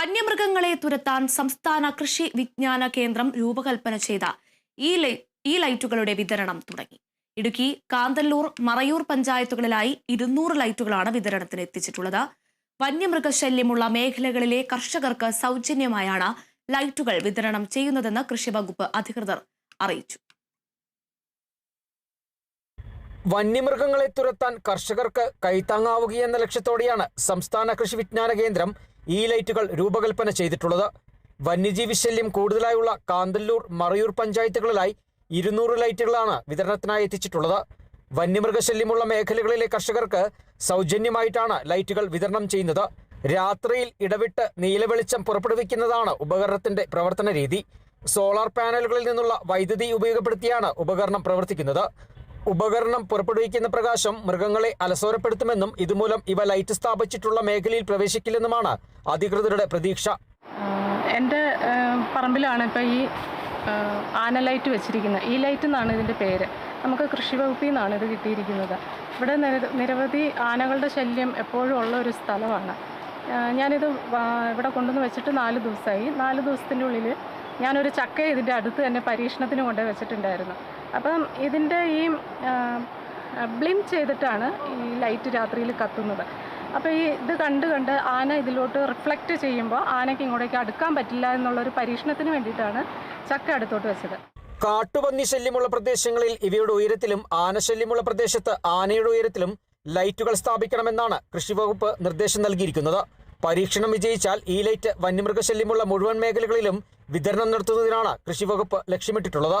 വന്യമൃഗങ്ങളെ തുരത്താൻ സംസ്ഥാന കൃഷി വിജ്ഞാന കേന്ദ്രം രൂപകൽപ്പന ചെയ്ത ഈ ഈ ലൈറ്റുകളുടെ വിതരണം തുടങ്ങി. ഇടുക്കി കാന്തല്ലൂർ മറയൂർ പഞ്ചായത്തുകളിലായി ഇരുന്നൂറ് ലൈറ്റുകളാണ് വിതരണത്തിന് എത്തിച്ചിട്ടുള്ളത്. വന്യമൃഗശല്യമുള്ള മേഖലകളിലെ കർഷകർക്ക് സൗജന്യമായാണ് ലൈറ്റുകൾ വിതരണം ചെയ്യുന്നതെന്ന് കൃഷി വകുപ്പ് അധികൃതർ അറിയിച്ചു. വന്യമൃഗങ്ങളെ തുരത്താൻ കർഷകർക്ക് കൈത്താങ്ങാവുകയെന്ന ലക്ഷ്യത്തോടെയാണ് സംസ്ഥാന കൃഷി വിജ്ഞാന കേന്ദ്രം ഈ ലൈറ്റുകൾ രൂപകൽപ്പന ചെയ്തിട്ടുള്ളത്. വന്യജീവി ശല്യം കൂടുതലായുള്ള കാന്തല്ലൂർ മറയൂർ പഞ്ചായത്തുകളിലായി ഇരുന്നൂറ് ലൈറ്റുകളാണ് വിതരണത്തിനായി എത്തിച്ചിട്ടുള്ളത്. വന്യമൃഗശല്യമുള്ള മേഖലകളിലെ കർഷകർക്ക് സൗജന്യമായിട്ടാണ് ലൈറ്റുകൾ വിതരണം ചെയ്യുന്നത്. രാത്രിയിൽ ഇടവിട്ട് നീലവെളിച്ചം പുറപ്പെടുവിക്കുന്നതാണ് ഉപകരണത്തിന്റെ പ്രവർത്തന രീതി. സോളാർ പാനലുകളിൽ നിന്നുള്ള വൈദ്യുതി ഉപയോഗപ്പെടുത്തിയാണ് ഉപകരണം പ്രവർത്തിക്കുന്നത്. ഉപകരണം പുറപ്പെടുവിക്കുന്ന പ്രകാശം മൃഗങ്ങളെ അലസോരപ്പെടുത്തുമെന്നും ഇതുമൂലം ഇവ ലൈറ്റ് സ്ഥാപിച്ചിട്ടുള്ള മേഖലയിൽ പ്രവേശിക്കില്ലെന്നുമാണ് അധികൃതരുടെ പ്രതീക്ഷ. എന്റെ പറമ്പിലാണ് ഇപ്പോൾ ഈ ആന ലൈറ്റ് വെച്ചിരിക്കുന്നത്. ഈ ലൈറ്റ് എന്നാണ് ഇതിന്റെ പേര്? നമുക്ക് കൃഷി വകുപ്പിൽ നിന്നാണ് ഇത് കിട്ടിയിരിക്കുന്നത്. ഇവിടെ നിരവധി ആനകളുടെ ശല്യം എപ്പോഴും ഉള്ള ഒരു സ്ഥലമാണ്. ഞാനിത് ഇവിടെ കൊണ്ടുവന്ന് വെച്ചിട്ട് നാല് ദിവസമായി. നാല് ദിവസത്തിന്റെ ഉള്ളിൽ ഞാനൊരു ചക്ക ഇതിന്റെ അടുത്ത് തന്നെ പരീക്ഷണത്തിന് കൊണ്ടുപോയി വെച്ചിട്ടുണ്ടായിരുന്നു. അപ്പം ഇതിന്റെ ഈ ബ്ലിം ചെയ്തിട്ടാണ് ഈ ലൈറ്റ് രാത്രിയിൽ കത്തുന്നത്. അപ്പോൾ ഈ ഇത് കണ്ട് കണ്ട് ആന ഇതിലോട്ട് റിഫ്ലക്റ്റ് ചെയ്യുമ്പോൾ ആനയ്ക്ക് ഇങ്ങോട്ടേക്ക് അടുക്കാൻ പറ്റില്ല എന്നുള്ളൊരു പരീക്ഷണത്തിന് വേണ്ടിയിട്ടാണ് ചക്ക അടുത്തോട്ട് വെച്ചത്. കാട്ടുപന്നി ശല്യമുള്ള പ്രദേശങ്ങളിൽ ഇവയുടെ ഉയരത്തിലും ആന ആനശല്യമുള്ള പ്രദേശത്ത് ആനയുടെ ഉയരത്തിലും ലൈറ്റുകൾ സ്ഥാപിക്കണമെന്നാണ് കൃഷിവകുപ്പ് നിർദ്ദേശം നൽകിയിരിക്കുന്നത്. പരീക്ഷണം വിജയിച്ചാൽ ഈ ലൈറ്റ് വന്യമൃഗശല്യമുള്ള മുഴുവൻ മേഖലകളിലും വിതരണം നടത്തുന്നതിനാണ് കൃഷിവകുപ്പ് ലക്ഷ്യമിട്ടിട്ടുള്ളത്.